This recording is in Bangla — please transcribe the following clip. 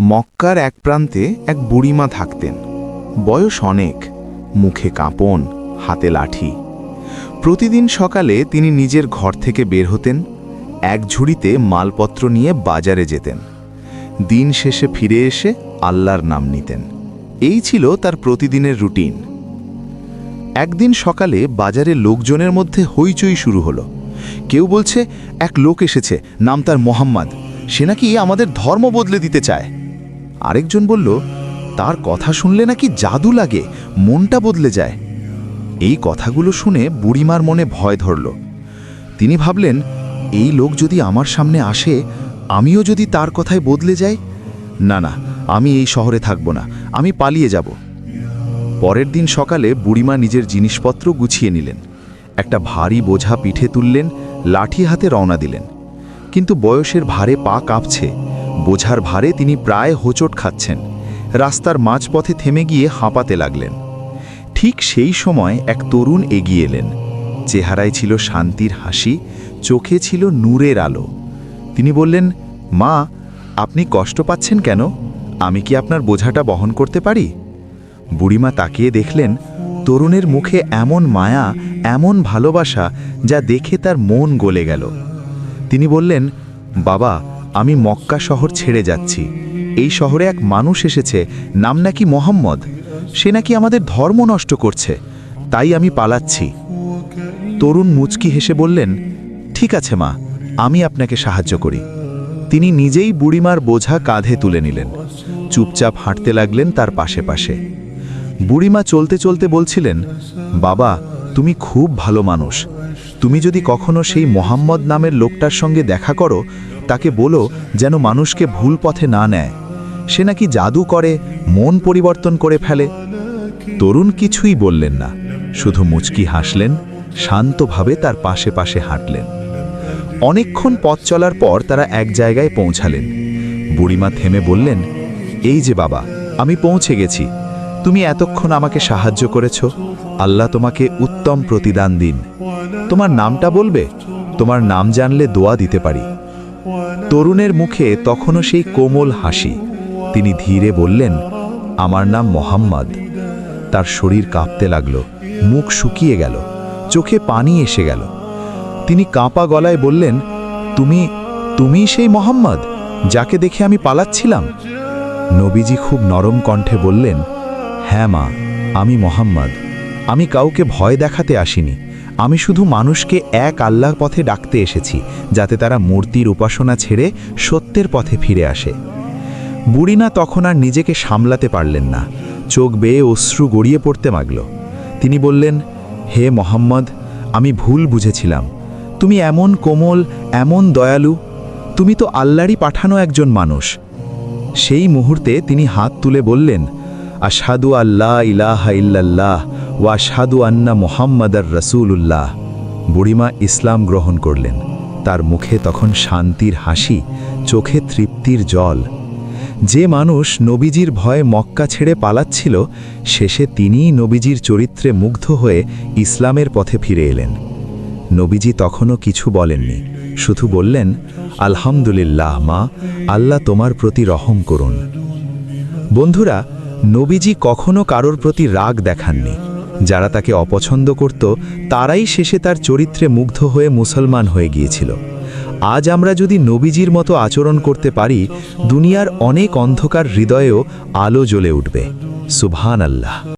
মক্কার এক প্রান্তে এক বুড়িমা থাকতেন। বয়স অনেক, মুখে কাঁপন, হাতে লাঠি। প্রতিদিন সকালে তিনি নিজের ঘর থেকে বের হতেন, এক ঝুড়িতে মালপত্র নিয়ে বাজারে যেতেন। দিন শেষে ফিরে এসে আল্লাহর নাম নিতেন। এই ছিল তার প্রতিদিনের রুটিন। একদিন সকালে বাজারে লোকজনের মধ্যে হইচই শুরু হলো। কেউ বলছে, এক লোক এসেছে, নাম তার মোহাম্মদ। সে নাকি আমাদের ধর্ম বদলে দিতে চায়। আরেকজন বলল, তার কথা শুনলে নাকি জাদু লাগে, মনটা বদলে যায়। এই কথাগুলো শুনে বুড়িমার মনে ভয় ধরল। তিনি ভাবলেন, এই লোক যদি আমার সামনে আসে, আমিও যদি তার কথায় বদলে যাই? না না, আমি এই শহরে থাকব না, আমি পালিয়ে যাব। পরের দিন সকালে বুড়িমা নিজের জিনিসপত্র গুছিয়ে নিলেন। একটা ভারী বোঝা পিঠে তুললেন, লাঠি হাতে রওনা দিলেন। কিন্তু বয়সের ভারে পা কাঁপছে বোঝার ভারে তিনি প্রায় হোঁচট খাচ্ছেন। রাস্তার মাঝপথে থেমে গিয়ে হাঁপাতে লাগলেন। ঠিক সেই সময় এক তরুণ এগিয়ে এলেন। চেহারায় ছিল শান্তির হাসি, চোখে ছিল নূরের আলো। তিনি বললেন, মা, আপনি কষ্ট পাচ্ছেন কেন? আমি কি আপনার বোঝাটা বহন করতে পারি? বুড়িমা তাকিয়ে দেখলেন, তরুণের মুখে এমন মায়া, এমন ভালোবাসা যা দেখে তার মন গলে গেল। তিনি বললেন, বাবা আমি মক্কা শহর ছেড়ে যাচ্ছি। এই শহরে এক মানুষ এসেছে, নাম নাকি মোহাম্মদ। সে নাকি আমাদের ধর্ম নষ্ট করছে। তাই আমি পালাচ্ছি। তরুণ মুচকি হেসে বললেন, ঠিক আছে মা, আমি আপনাকে সাহায্য করি। তিনি নিজেই বুড়িমার বোঝা কাঁধে তুলে নিলেন। চুপচাপ হাঁটতে লাগলেন তার পাশে পাশে। বুড়িমা চলতে চলতে বলছিলেন, বাবা, তুমি খুব ভালো মানুষ। তুমি যদি কখনো সেই মোহাম্মদ নামের লোকটার সঙ্গে দেখা করো তাকে বলো যেন মানুষকে ভুল পথে না নেয়। সে নাকি জাদু করে, মন পরিবর্তন করে ফেলে। তরুণ কিছুই বললেন না, শুধু মুচকি হাসলেন, শান্তভাবে তার পাশে পাশে হাঁটলেন। অনেকক্ষণ পথ চলার পর তারা এক জায়গায় পৌঁছালেন। বুড়িমা থেমে বললেন, এই যে বাবা, আমি পৌঁছে গেছি। তুমি এতক্ষণ আমাকে সাহায্য করেছ। আল্লাহ তোমাকে উত্তম প্রতিদান দিন। তোমার নামটা বলবে? তোমার নাম জানলে দোয়া দিতে পারি। তরুণের মুখে তখনও সেই কোমল হাসি। তিনি ধীরে বললেন, আমার নাম মোহাম্মদ। তার শরীর কাঁপতে লাগল, মুখ শুকিয়ে গেল, চোখে পানি এসে গেল। তিনি কাঁপা গলায় বললেন, তুমি তুমি সেই মোহাম্মদ যাকে দেখে আমি পালাচ্ছিলাম? নবীজি খুব নরম কণ্ঠে বললেন হ্যাঁ মা, আমি মোহাম্মদ। আমি কাউকে ভয় দেখাতে আসিনি। আমি শুধু মানুষকে এক আল্লাহ পথে ডাকতে এসেছি, যাতে তারা মূর্তির উপাসনা ছেড়ে সত্যের পথে ফিরে আসে। বুড়িনা তখন আর নিজেকে সামলাতে পারলেন না। চোখ বেয়ে অশ্রু গড়িয়ে পড়তে মাগল তিনি বললেন, হে মোহাম্মদ, আমি ভুল বুঝেছিলাম। তুমি এমন কোমল, এমন দয়ালু। তুমি তো আল্লাহরই পাঠানো একজন মানুষ। সেই মুহূর্তে তিনি হাত তুলে বললেন, আশহাদু আল্লাহ ইলাহা ইল্লাল্লাহ ওয়া আশহাদু আন্না মোহাম্মদার রসুল্লাহ বুড়িমা ইসলাম গ্রহণ করলেন। তার মুখে তখন শান্তির হাসি, চোখে তৃপ্তির জল। যে মানুষ নবীজির ভয়ে মক্কা ছেড়ে পালাচ্ছিল, শেষে তিনিই নবীজির চরিত্রে মুগ্ধ হয়ে ইসলামের পথে ফিরে এলেন। নবীজি তখনও কিছু বলেননি, শুধু বললেন, আলহামদুলিল্লাহ মা, আল্লাহ তোমার প্রতি রহম করুন। বন্ধুরা, নবীজি কখনো কারোর প্রতি রাগ দেখাননি। যারা তাকে অপছন্দ করত, তারাই শেষে তার চরিত্রে মুগ্ধ হয়ে মুসলমান হয়ে গিয়েছিল। আজ আমরা যদি নবীজির মতো আচরণ করতে পারি, দুনিয়ার অনেক অন্ধকার হৃদয়েও আলো জ্বলে উঠবে। সুভান আল্লাহ